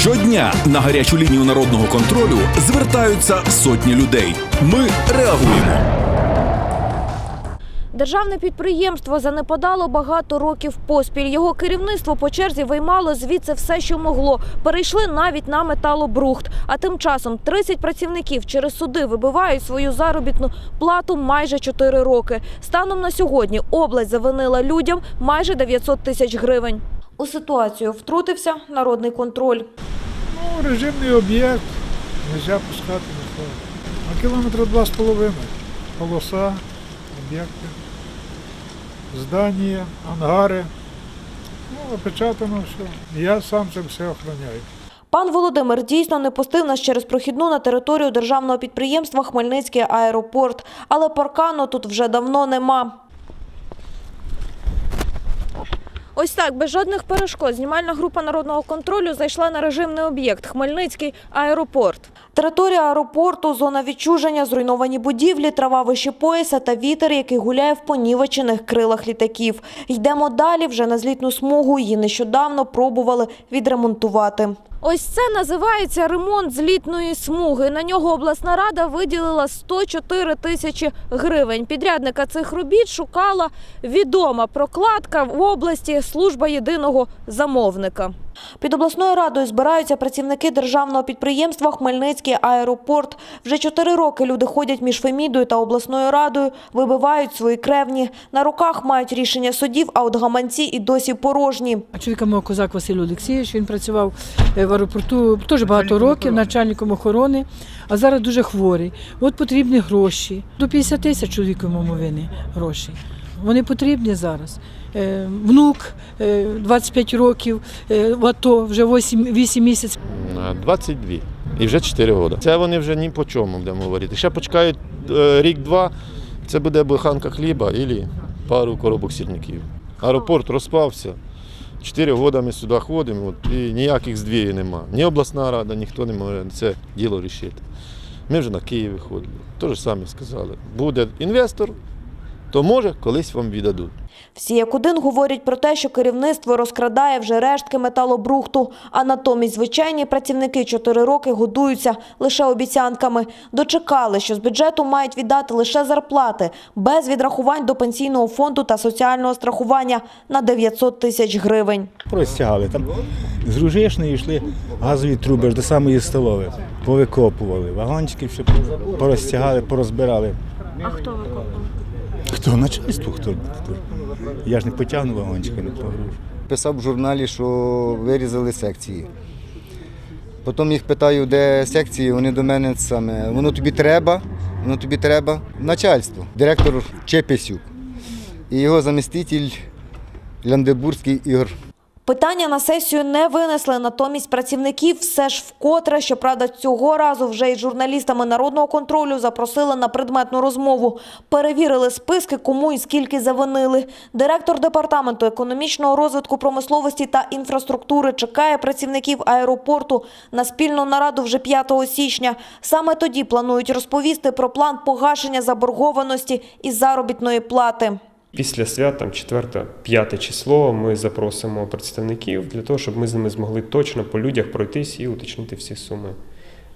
Щодня на гарячу лінію народного контролю звертаються сотні людей. Ми реагуємо. Державне підприємство занепадало багато років поспіль. Його керівництво по черзі виймало звідси все, що могло. Перейшли навіть на металобрухт. А тим часом 30 працівників через суди вибивають свою заробітну плату майже 4 роки. Станом на сьогодні область завинила людям майже 900 тисяч гривень. У ситуацію втрутився народний контроль. Ну, режимний об'єкт, нельзя пускати нікого. На кілометра два з половиною. Полоса, об'єкти, здання, ангари. Ну, опечатано все. Я сам це все охороняю. Пан Володимир дійсно не пустив нас через прохідну на територію державного підприємства Хмельницький аеропорт. Але паркану тут вже давно нема. Ось так, без жодних перешкод, знімальна група народного контролю зайшла на режимний об'єкт Хмельницький аеропорт. Територія аеропорту, зона відчуження, зруйновані будівлі, трава вище пояса та вітер, який гуляє в понівечених крилах літаків. Йдемо далі вже на злітну смугу. Її нещодавно пробували відремонтувати. Ось це називається ремонт злітної смуги. На нього обласна рада виділила 104 тисячі гривень. Підрядника цих робіт шукала відома прокладка в області служба єдиного замовника. Під обласною радою збираються працівники державного підприємства Хмельницький аеропорт. Вже чотири роки люди ходять між Фемідою та обласною радою, вибивають свої кревні. На руках мають рішення судів, а от гаманці і досі порожні. А чоловіка мого козак Василь Олексійович, він працював е, в аеропорту теж багато років, начальником охорони, а зараз дуже хворий. От потрібні гроші. До 50 тисяч чоловіку йому вини гроші. Вони потрібні зараз. Е, Внук е, 25 років, е, в АТО вже 8, 8 місяців. 22. І вже 4 роки. Це вони вже ні по чому будемо говорити. Ще почекають е, рік-два, це буде буханка хліба або пару коробок сірників. Аеропорт розпався. Чотири роки ми сюди ходимо, от, і ніяких здвірів нема. Ні обласна рада, ніхто не може це діло рішити. Ми вже на Київ виходили. Те ж саме сказали. Буде інвестор, то може колись вам віддадуть. Всі як один говорять про те, що керівництво розкрадає вже рештки металобрухту, а натомість звичайні працівники чотири роки годуються лише обіцянками. Дочекали, що з бюджету мають віддати лише зарплати, без відрахувань до пенсійного фонду та соціального страхування на 900 тисяч гривень. Простягали. Там з Ружишної йшли газові труби аж до самої столови. Повикопували. Вагончики все порозтягали, порозбирали. А хто викопав? Хто? Начальство хто? Я ж не потягну вагончика, не погружу. писав в журналі, що вирізали секції. Потім їх питаю, де секції, вони до мене саме. Воно тобі треба, воно тобі треба. Начальство, директор Чепесюк і його заміститель Ляндебурзький Ігор. Питання на сесію не винесли, натомість працівників все ж вкотре, щоправда, цього разу вже із журналістами народного контролю запросили на предметну розмову. Перевірили списки, кому і скільки завинили. Директор департаменту економічного розвитку промисловості та інфраструктури чекає працівників аеропорту на спільну нараду вже 5 січня. Саме тоді планують розповісти про план погашення заборгованості із заробітної плати. Після свят, там 4-5 число, ми запросимо представників для того, щоб ми з ними змогли точно по людях пройтись і уточнити всі суми,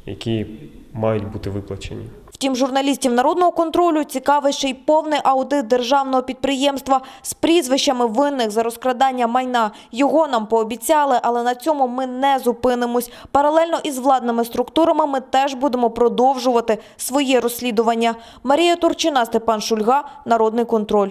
які мають бути виплачені. Втім, журналістів народного контролю цікавий ще й повний аудит державного підприємства з прізвищами винних за розкрадання майна. Його нам пообіцяли, але на цьому ми не зупинимось. Паралельно із владними структурами ми теж будемо продовжувати своє розслідування. Марія Турчина, Степан Шульга, Народний контроль.